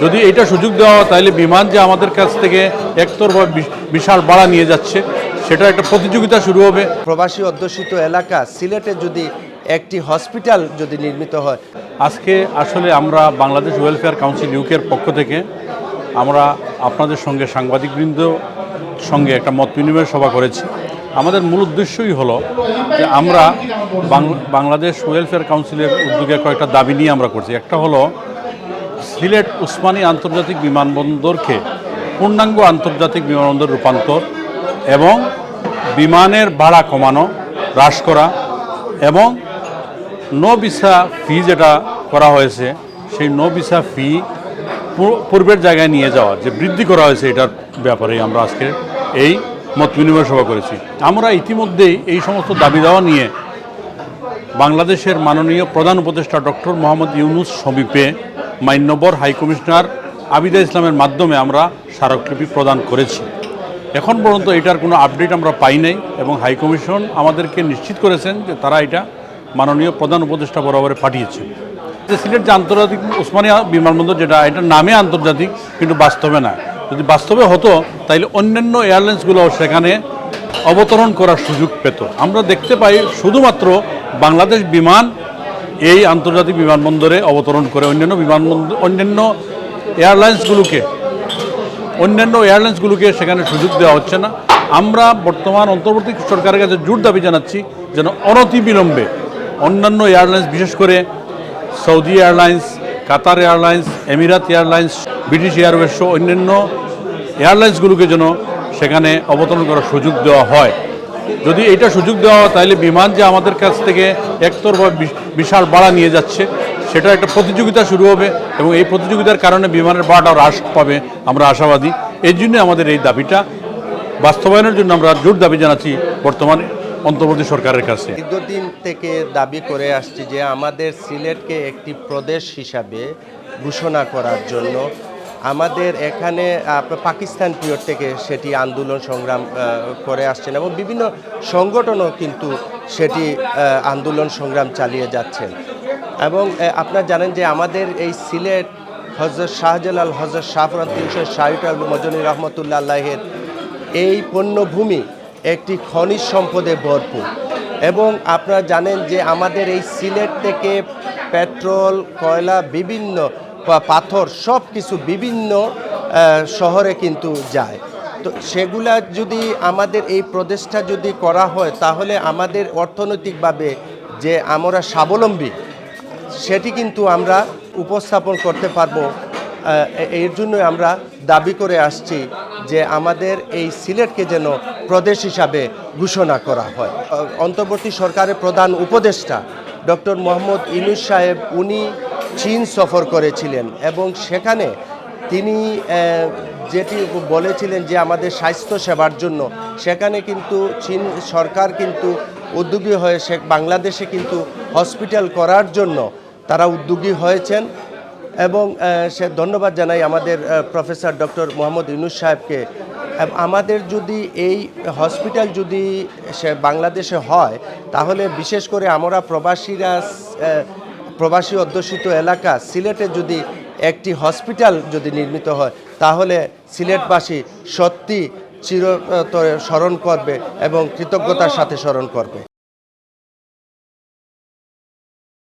যদি এটা সুযোগ দেওয়া হয় তাহলে বিমান যে আমাদের কাছ থেকে একতর বা বি- বিশাল ভাড়া নিয়ে যাচ্ছে সেটা একটা প্রতিযোগিতা শুরু হবে। প্রবাসী অধ্যুষিত এলাকা সিলেটে যদি একটি হসপিটাল যদি নির্মিত হয়। আজকে আসলে আমরা বাংলাদেশ ওয়েলফেয়ার কাউন্সিল ইউকের পক্ষ থেকে আমরা আপনাদের সঙ্গে সাংবাদিকবৃন্দ সঙ্গে একটা মত বিনিময় সভা করেছি। আমাদের মূল উদ্দেশ্যই হলো যে আমরা বাংলাদেশ ওয়েলফেয়ার কাউন্সিলের উদ্যোগে কয়েকটা দাবি নিয়ে আমরা করছি। একটা হলো সিলেট উসমানী আন্তর্জাতিক বিমানবন্দরকে পূর্ণাঙ্গ আন্তর্জাতিক বিমানবন্দর রূপান্তর এবং বিমানের ভাড়া কমানো, হ্রাস করা এবং নো ভিসা ফি যেটা করা হয়েছে, সেই নো ভিসা ফি পূর্বের জায়গায় নিয়ে যাওয়া, যে বৃদ্ধি করা হয়েছে এটার ব্যাপারে আমরা আজকে এই মত বিনিময় সভা করেছি। আমরা ইতিমধ্যেই এই সমস্ত দাবি দেওয়া নিয়ে বাংলাদেশের মাননীয় প্রধান উপদেষ্টা ডক্টর মোহাম্মদ ইউনুস সমীপে মান্যবর হাইকমিশনার আবিদা ইসলামের মাধ্যমে আমরা স্মারকলিপি প্রদান করেছি। এখন পর্যন্ত এটার কোনো আপডেট আমরা পাই নাই এবং হাইকমিশন আমাদেরকে নিশ্চিত করেছেন যে তারা এটা মাননীয় প্রধান উপদেষ্টা বরাবরে পাঠিয়েছে। যে সিলেট যে আন্তর্জাতিক উসমানিয়া বিমানবন্দর, যেটা এটার নামে আন্তর্জাতিক, কিন্তু বাস্তবে না। যদি বাস্তবে হতো তাহলে অন্যান্য এয়ারলাইন্সগুলো সেখানে অবতরণ করার সুযোগ পেত। আমরা দেখতে পাই শুধুমাত্র বাংলাদেশ বিমান এই আন্তর্জাতিক বিমানবন্দরে অবতরণ করে অন্যান্য বিমানবন্দর, অন্যান্য এয়ারলাইন্সগুলোকে অন্যান্য এয়ারলাইন্সগুলোকে সেখানে সুযোগ দেওয়া হচ্ছে না। আমরা বর্তমান অন্তর্বর্তী সরকারের কাছে জোর দাবি জানাচ্ছি যেন অনতিবিলম্বে অন্যান্য এয়ারলাইন্স, বিশেষ করে Saudi airlines, Qatar airlines, Emirates airlines, British Airways অন্যান্য এয়ারলাইন্সগুলোকে যেন সেখানে অবতরণ করার সুযোগ দেওয়া হয়। যদি এটা সুযোগ দেওয়া হয়, তাহলে বিমান যে আমাদের কাছ থেকে একতর বা, বিশাল ভাড়া নিয়ে যাচ্ছে, সেটা একটা প্রতিযোগিতা শুরু হবে এবং এই প্রতিযোগিতার কারণে বিমানের ভাড়াটা হ্রাস পাবে, আমরা আশাবাদী। এই জন্য আমাদের এই দাবিটা, বাস্তবায়নের জন্য আমরা জোর দাবি জানাচ্ছি বর্তমান অন্তর্বর্তী সরকারের কাছে। দীর্ঘদিন থেকে দাবি করে আসছি যে আমাদের সিলেটকে একটি প্রদেশ হিসাবে ঘোষণা করার জন্য আমাদের এখানে পাকিস্তান পিরিয়ড থেকে সেটি আন্দোলন সংগ্রাম করে আসছেন এবং বিভিন্ন সংগঠনও কিন্তু সেটি আন্দোলন সংগ্রাম চালিয়ে যাচ্ছেন। এবং আপনারা জানেন যে আমাদের এই সিলেট হজরত শাহজালাল, হজরত শাহরান তিনশো ষাট মজনী রহমতুল্লাহ আল্লাহের এই পণ্যভূমি একটি খনিজ সম্পদে ভরপুর। এবং আপনারা জানেন যে আমাদের এই সিলেট থেকে পেট্রোল, কয়লা, বিভিন্ন পাথর সব কিছু বিভিন্ন শহরে কিন্তু যায়। তো সেগুলা যদি আমাদের এই প্রদেশটা যদি করা হয়, তাহলে আমাদের অর্থনৈতিকভাবে যে আমরা স্বাবলম্বী, সেটি কিন্তু আমরা উপস্থাপন করতে পারব। এর জন্য আমরা দাবি করে আসছি যে আমাদের এই সিলেটকে যেন প্রদেশ হিসাবে ঘোষণা করা হয়। অন্তর্বর্তী সরকারের প্রধান উপদেষ্টা ডক্টর মোহাম্মদ ইনুস সাহেব, উনি চীন সফর করেছিলেন এবং সেখানে তিনি যেটি বলেছিলেন যে আমাদের স্বাস্থ্য সেবার জন্য, সেখানে কিন্তু চীন সরকার কিন্তু উদ্যোগী হয়ে সে বাংলাদেশে কিন্তু হসপিটাল করার জন্য তারা উদ্যোগী হয়েছেন এবং সে ধন্যবাদ জানাই আমাদের প্রফেসর ডক্টর মোহাম্মদ ইউনুস সাহেবকে। আমাদের যদি এই হসপিটাল যদি সে বাংলাদেশে হয়, তাহলে বিশেষ করে আমরা প্রবাসীরা প্রবাসী অধ্যুষিত এলাকা সিলেটে যদি একটি হসপিটাল যদি নির্মিত হয়, তাহলে সিলেটবাসী সত্যি চিরতরে স্মরণ করবে এবং কৃতজ্ঞতার সাথে স্মরণ করবে।